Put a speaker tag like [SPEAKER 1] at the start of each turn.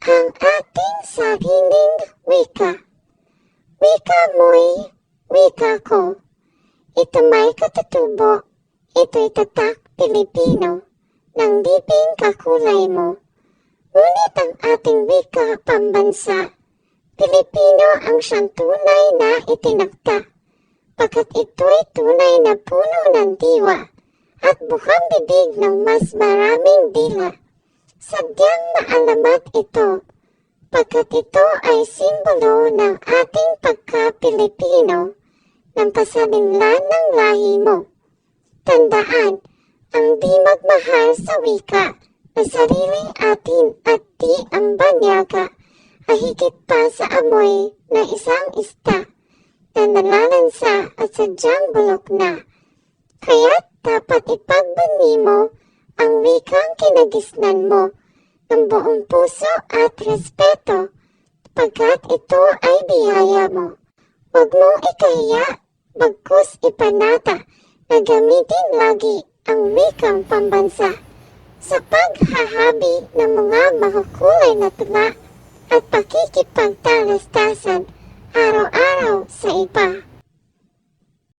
[SPEAKER 1] ang ating sariling wika. Wika mo'y wika ko. Ito may katutubo. Ito'y tatak Pilipino ng libing kakulay mo. Ngunit ang ating wika pambansa, Pilipino ang siyang tunay na itinakta. Pagkat ito'y tunay na puno ng diwa at buhang bibig ng mas maraming dila. Sadyang maalamat ito, pagkat ito ay simbolo ng ating pagka-Pilipino ng pasalinlan ng lahi mo. Tandaan, ang di magmahal sa wika na sariling atin at di ang banyaga ay higit pa sa amoy na isang ista na nalalansa at sadyang bulok na. Kaya't dapat ipagbani mo ang wikang kinagisnan mo ng buong puso at respeto pagkat ito ay biyaya mo. Huwag mong ikahiya, bagkus ipanata na gamitin lagi ang wikang pambansa sa paghahabi ng mga makukulay na tula at pakikipagtalastasan araw-araw sa iba.